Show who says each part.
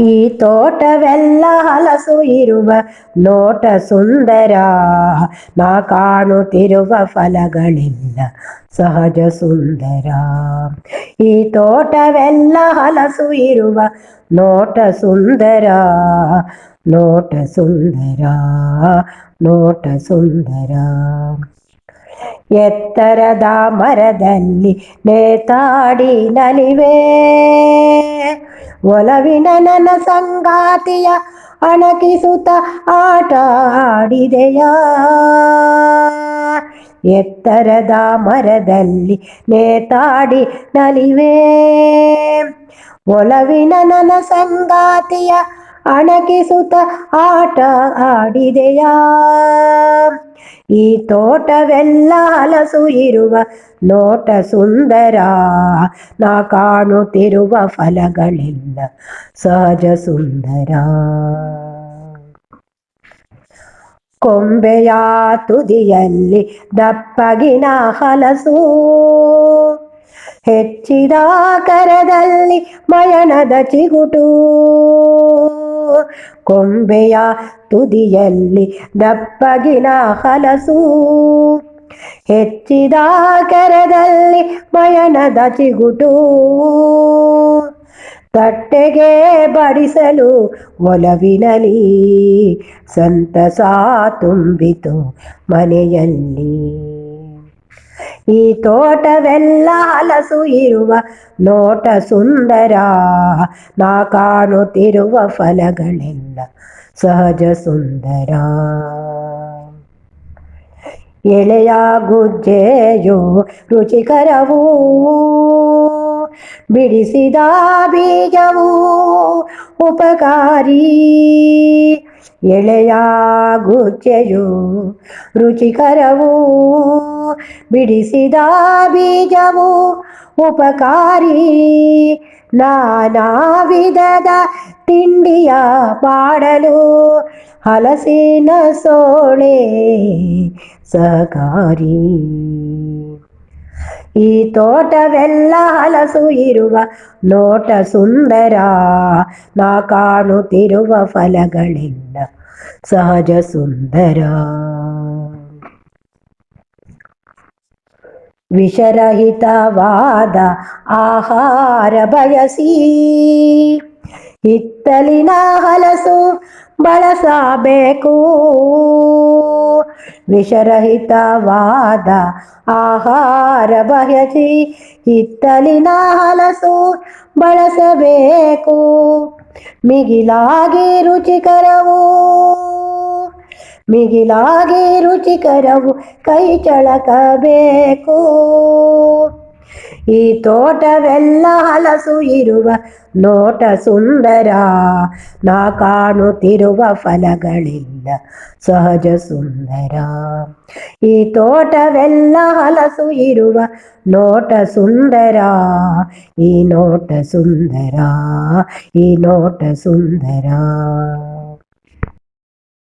Speaker 1: ಈ ತೋಟವೆಲ್ಲ ಹಲಸು ಇರುವ ನೋಟ ಸುಂದರ. ನಾ ಕಾಣುತ್ತಿರುವ ಫಲಗಳಿಲ್ಲ ಸಹಜ ಸುಂದರ. ಈ ತೋಟವೆಲ್ಲ ಹಲಸು ಇರುವ ನೋಟ ಸುಂದರ. ನೋಟ ಸುಂದರ ನೋಟ ಸುಂದರ. ಎತ್ತರದ ಮರದಲ್ಲಿ ನೇತಾಡಿ ನಲಿವೆ. ಒಲವಿನ ನನ್ನ ಸಂಗಾತಿಯ ಅಣಕಿಸುತ್ತ ಆಟ ಆಡಿದೆಯ? ಎತ್ತರದ ಮರದಲ್ಲಿ ನೇತಾಡಿ ನಲಿವೆ. ಒಲವಿನ ನನ್ನ ಸಂಗಾತಿಯ ಅಣಕಿಸುತ್ತ ಆಟ ಆಡಿದೆಯಾ? ಈ ತೋಟವೆಲ್ಲ ಹಲಸು ಇರುವ ನೋಟ ಸುಂದರ. ನಾ ಕಾಣುತ್ತಿರುವ ಫಲಗಳಿಲ್ಲ ಸಹಜ ಸುಂದರ. ಕೊಂಬೆಯ ತುದಿಯಲ್ಲಿ ದಪ್ಪಗಿನ ಹಲಸು. ಹೆಚ್ಚಿದ ಕರದಲ್ಲಿ ಮಯಣದ ಚಿಗುಟು. ಕೊಂಬೆಯ ತುದಿಯಲ್ಲಿ ದಪ್ಪಗಿನ ಹಲಸು. ಹೆಚ್ಚಿದ ಕೆರೆದಲ್ಲಿ ಮಯನದ ಚಿಗುಟು. ತಟ್ಟೆಗೆ ಬಡಿಸಲು ಒಲವಿನಲಿ. ಸಂತಸ ತುಂಬಿತು ಮನೆಯಲ್ಲಿ. ಈ ತೋಟವೆಲ್ಲ ಹಲಸು ಇರುವ ನೋಟ ಸುಂದರ. ನಾ ಕಾಣುತ್ತಿರುವ ಫಲಗಳೆಲ್ಲ ಸಹಜ ಸುಂದರ. ಎಳೆಯ ಗುಜ್ಜೆಯು ರುಚಿಕರವೂ ಬಿಡಿಸಿದ ಬೀಜವು ಉಪಕಾರಿ. ಎಳೆಯ ಗುಚ್ಚೆಯು ರುಚಿಕರವು ಬಿಡಿಸಿದ ಬೀಜವು ಉಪಕಾರಿ. ನಾನಾ ವಿಧದ ತಿಂಡಿಯ ಪಾಡಲು ಹಲಸಿನ ಸೋಳೆ ಸಹಕಾರಿ. ಈ ತೋಟವೆಲ್ಲ ಹಲಸು ಇರುವ ನೋಟ ಸುಂದರ. ನಾ ಕಾಣುತ್ತಿರುವ ಫಲಗಳಿಲ್ಲ ಸಹಜ ಸುಂದರ. ವಿಷರಹಿತವಾದ ಆಹಾರ ಬಯಸಿ ಹಿತ್ತಲಿನ ಹಲಸು ಬಳಸಬೇಕು. ವಿಷರಹಿತವಾದ ಆಹಾರ ಬಯಸಿ ಹಿತ್ತಲಿನ ಹಲಸು ಬಳಸಬೇಕು. ಮಿಗಿಲಾಗಿ ರುಚಿಕರವು ಮಿಗಿಲಾಗಿ ರುಚಿಕರವು ಕೈ ಚಳಕಬೇಕು. ಈ ತೋಟವೆಲ್ಲ ಹಲಸು ಇರುವ ನೋಟ ಸುಂದರ. ನಾ ಕಾಣುತ್ತಿರುವ ಫಲಗಳಿಲ್ಲ ಸಹಜ ಸುಂದರ. ಈ ತೋಟವೆಲ್ಲ ಹಲಸು ಇರುವ ನೋಟ ಸುಂದರ. ಈ ನೋಟ ಸುಂದರ, ಈ ನೋಟ ಸುಂದರ.